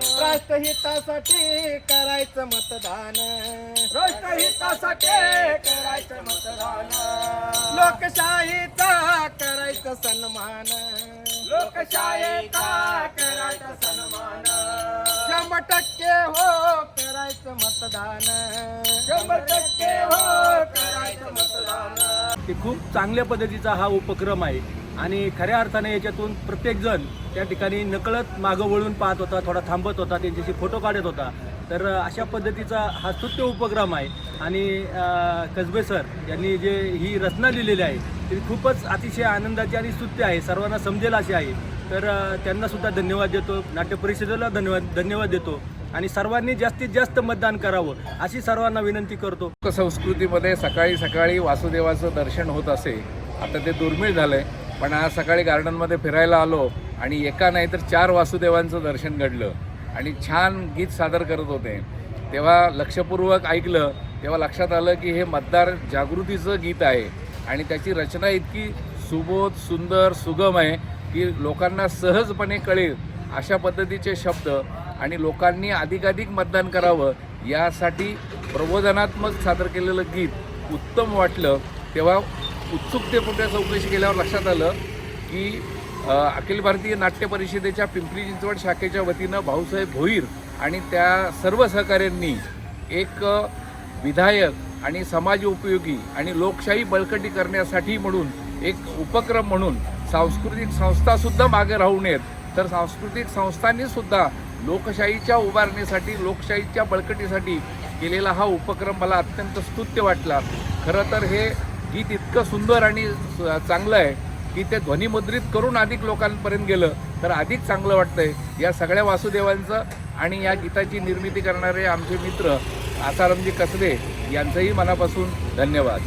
राष्ट्रहितासाठी करायचं मतदान. राष्ट्रहितासाठी करायचं मतदान. लोकशाहीचा करायचं सन्मान. लोकशाहीचा करायचा सन्मान. शंभर टक्के हो करायचं मतदान. शंभर टक्के हो करायचं मतदान. खूप चांगल्या पद्धतीचा हा उपक्रम आहे. आणि खऱ्या अर्थाने याच्यातून प्रत्येकजण त्या ठिकाणी नकळत मागं वळून पाहत होता थोडा थांबत होता त्यांच्याशी फोटो काढत होता. तर अशा पद्धतीचा हा स्तुत्य उपक्रम आहे. आणि कसबे सर यांनी जे ही रचना लिहिलेली आहे ती खूपच अतिशय आनंदाची आणि स्तुत्य आहे. सर्वांना समजेल अशी आहे. तर त्यांनासुद्धा धन्यवाद देतो. नाट्य परिषदेला धन्यवाद धन्यवाद देतो. आणि सर्वांनी जास्तीत जास्त मतदान करावं अशी सर्वांना विनंती करतो. संस्कृतीमध्ये सकाळी सकाळी वासुदेवाचं दर्शन होत असे. आता ते दुर्मिळ झालंय. पण आज सकाळी गार्डनमध्ये फिरायला आलो आणि एका नाही तर चार वासुदेवांचं दर्शन घडलं. आणि छान गीत सादर करत होते. तेव्हा लक्षपूर्वक ऐकलं तेव्हा लक्षात आलं की हे मतदार जागृतीचं गीत आहे. आणि त्याची रचना इतकी सुबोध सुंदर सुगम आहे की लोकांना सहजपणे कळेल अशा पद्धतीचे शब्द आणि लोकांनी अधिकाधिक मतदान करावं यासाठी प्रबोधनात्मक सादर केलेलं गीत उत्तम वाटलं. तेव्हा उत्सुकतेपोटे चौकशी केल्यावर लक्षात आलं की अखिल भारतीय नाट्य परिषदेच्या पिंपरी चिंचवड शाखेच्या वतीनं भाऊसाहेब भोईर आणि त्या सर्व सहकाऱ्यांनी एक विधायक आणि समाज उपयोगी आणि लोकशाही बळकटी करण्यासाठी म्हणून एक उपक्रम म्हणून सांस्कृतिक संस्थासुद्धा मागे राहू नयेत तर सांस्कृतिक संस्थांनीसुद्धा लोकशाहीच्या उभारणीसाठी लोकशाहीच्या बळकटीसाठी केलेला हा उपक्रम मला अत्यंत स्तुत्य वाटला. खरं तर हे गीत इतकं सुंदर आणि स- चांगलं आहे की ते ध्वनिमुद्रित करून अधिक लोकांपर्यंत गेलं तर अधिक चांगलं वाटतंय. या सगळ्या वासुदेवांचं आणि या गीताची निर्मिती करणारे आमचे मित्र आसारामजी कसबे यांचंही मनापासून धन्यवाद.